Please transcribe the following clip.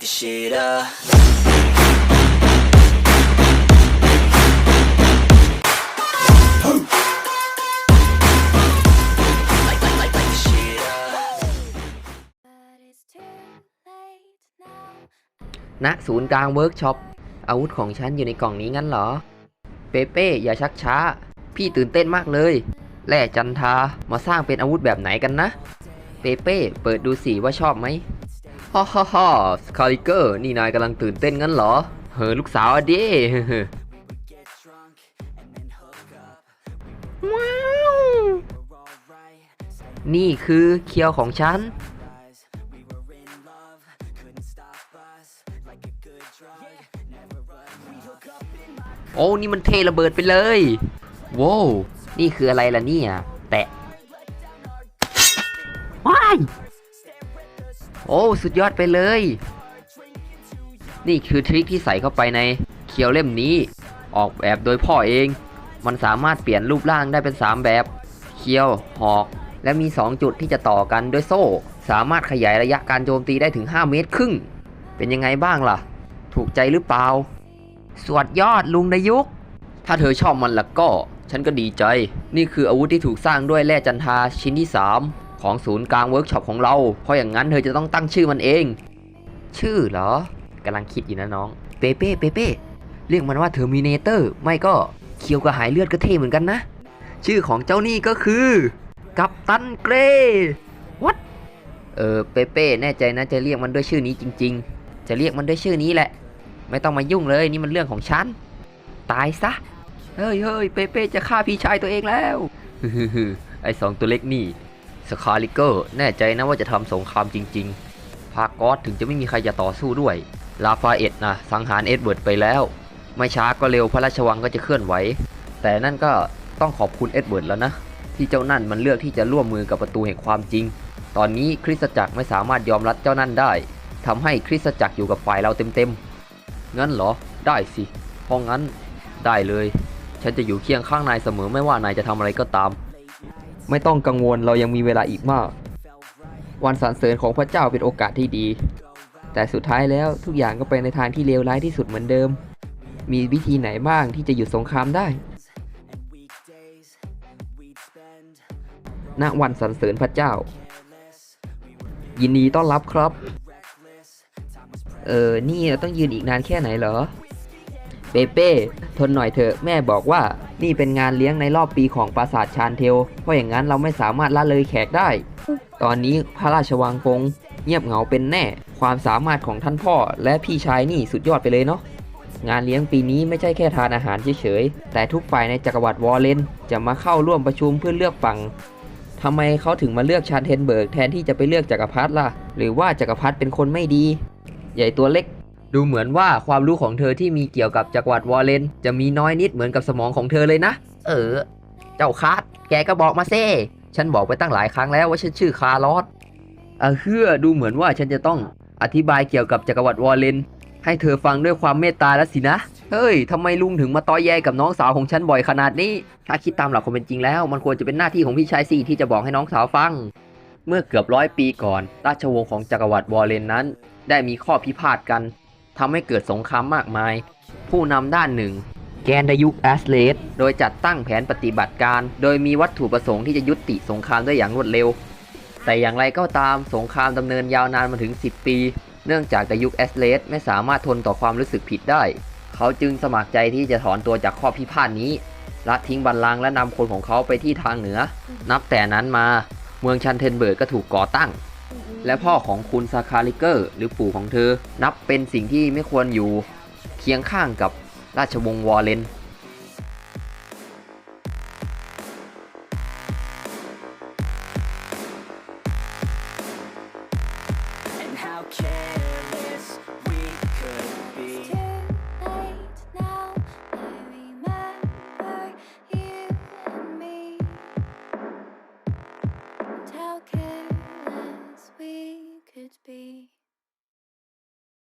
the shit up. Light, light, light, light the shit up. ณศูนย์กลางเวิร์กช็อป อาวุธของฉันอยู่ในกล่องนี้งั้นเหรอ เปเป้อย่าชักช้า พี่ตื่นเต้นมากเลยแร่จันทามาสร้างเป็นอาวุธแบบไหนกันนะ เปเป้เปิดดูสิว่าชอบไหม ฮ่าฮ่าฮ่าสคาริเกอร์นี่นายกำลังตื่นเต้นงั้นเหรอ เฮ้อลูกสาวอะด้ Get drunk and then hook up. ว้าวนี่คือเคียวของฉัน โอ้ นี่มันเทระเบิดไปเลยโว้วนี่คืออะไรล่ะเนี่ย แตะว้าย โอ้สุดยอดไปเลย นี่คือทริคที่ใส่เข้าไปในเคียวเล่มนี้ ออกแบบโดยพ่อเอง มันสามารถเปลี่ยนรูปร่างได้เป็น 3 แบบ เคียว หอก และมี 2 จุดที่จะต่อกันด้วยโซ่ สามารถขยายระยะการโจมตีได้ถึง 5 เมตรครึ่ง เป็นยังไงบ้างล่ะ ถูกใจหรือเปล่า สวดยอดลุงนายุก ถ้าเธอชอบมันล่ะก็ ฉันก็ดีใจ นี่คืออาวุธที่ถูกสร้างด้วยแร่จันทาชิ้นที่ 3 ของศูนย์กลางเวิร์กช็อปของเรา เพราะอย่างนั้นเธอจะต้องตั้งชื่อมันเอง ชื่อเหรอกำลังคิดอยู่นะน้อง เปเป้เปเป้เรียกมันว่าเทอร์มินเตอร์ ไม่ก็เคียวกระหายเลือดก็เท่เหมือนกันนะ ชื่อของเจ้านี่ก็คือ กัปตันเกรวัดเออเปเป้แน่ใจนะจะเรียกมันด้วยชื่อนี้จริง ๆ จะเรียกมันด้วยชื่อนี้แหละ ไม่ต้องมายุ่งเลยนี่มันเรื่องของฉัน ตายซะ เฮ้ยเฮ้ยเปเป้จะฆ่าพี่ชายตัวเองแล้วฮึไอสองตัวเล็กนี่ สคาริเกอร์แน่ใจนะว่าจะทำสงครามจริง ๆ พากอสถึงจะไม่มีใครจะต่อสู้ด้วย ลาฟาเอ็ดนะสังหารเอ็ดเวิร์ดไปแล้ว ไม่ช้าก็เร็วพระราชวังก็จะเคลื่อนไหว แต่นั่นก็ต้องขอบคุณเอ็ดเวิร์ดแล้วนะ ที่เจ้านั่นมันเลือกที่จะร่วมมือกับประตูแห่งความจริง ตอนนี้คริสตจักรไม่สามารถยอมรับเจ้านั่นได้ทำให้คริสตจักรอยู่กับฝ่ายเราเต็มๆงั้นเหรอได้สิเพราะงั้นได้เลย ฉันจะอยู่เคียงข้างนายเสมอไม่ว่านายจะทำอะไรก็ตาม ไม่ต้องกังวลเรายังมีเวลาอีกมาก วันสรรเสริญของพระเจ้าเป็นโอกาสที่ดี แต่สุดท้ายแล้วทุกอย่างก็ไปในทางที่เลวร้ายที่สุดเหมือนเดิม มีวิธีไหนบ้างที่จะหยุดสงครามได้ณวันสรรเสริญพระเจ้า ยินดีต้อนรับครับ เออ นี่ต้องยืนอีกนานแค่ไหนเหรอ เปเป้ ทนหน่อยเถอะแม่บอกว่า นี่เป็นงานเลี้ยงในรอบปีของปราสาทชานเทล เพราะอย่างนั้นเราไม่สามารถละเลยแขกได้ ตอนนี้พระราชวังคงเงียบเหงาเป็นแน่ ความสามารถของท่านพ่อและพี่ชายนี่สุดยอดไปเลยเนาะงานเลี้ยงปีนี้ไม่ใช่แค่ทานอาหารเฉยๆ แต่ทุกฝ่ายในจักรวรรดิวอลเลนจะมาเข้าร่วมประชุมเพื่อเลือกฝั่งทำไมเขาถึงมาเลือกชานเทนเบิร์กแทนที่จะไปเลือกจักรพรรดิล่ะ หรือว่าจักรพรรดิเป็นคนไม่ดี ใหญ่ตัวเล็ก ดูเหมือนว่าความรู้ของเธอที่มีเกี่ยวกับจักรวรรดิวอลเลน จะมีน้อยนิดเหมือนกับสมองของเธอเลยนะ เออ เจ้าคาร์ดแกก็บอกมาเซ่ฉันบอกไปตั้งหลายครั้งแล้วว่าฉันชื่อคาร์ลอสเออเฮือดูเหมือนว่าฉันจะต้องอธิบายเกี่ยวกับจักรวรรดิวอลเลน ให้เธอฟังด้วยความเมตตาแล้วสินะ เฮ้ยทำไมลุงถึงมาต้อแย่กับน้องสาวของฉันบ่อยขนาดนี้ ถ้าคิดตามหลักความเป็นจริงแล้ว มันควรจะเป็นหน้าที่ของพี่ชายสี่ที่จะบอกให้น้องสาวฟัง เมื่อเกือบร้อยปีก่อน ราชวงศ์ของจักรวรรดิวอลเลนนั้น ได้มีข้อพิพาทกัน ทำให้เกิดสงครามมากมาย ผู้นำด้านหนึ่ง แกนดายุคแอสเลสโดยจัดตั้งแผนปฏิบัติการ โดยมีวัตถุประสงค์ที่จะยุติสงครามได้อย่างรวดเร็ว แต่อย่างไรก็ตามสงครามดำเนินยาวนานมาถึง 10 ปี เนื่องจากดายุคแอสเลสไม่สามารถทนต่อความรู้สึกผิดได้ เขาจึงสมัครใจที่จะถอนตัวจากข้อพิพาทนี้ละทิ้งบัลลังก์และนำคนของเขาไปที่ทางเหนือ นับแต่นั้นมา เมืองชันเทนเบิร์กก็ถูกก่อตั้ง และพ่อของคุณซาคาริเกอร์ หรือปู่ของเธอ นับเป็นสิ่งที่ไม่ควรอยู่เคียงข้างกับราชวงศ์วอร์เลนแ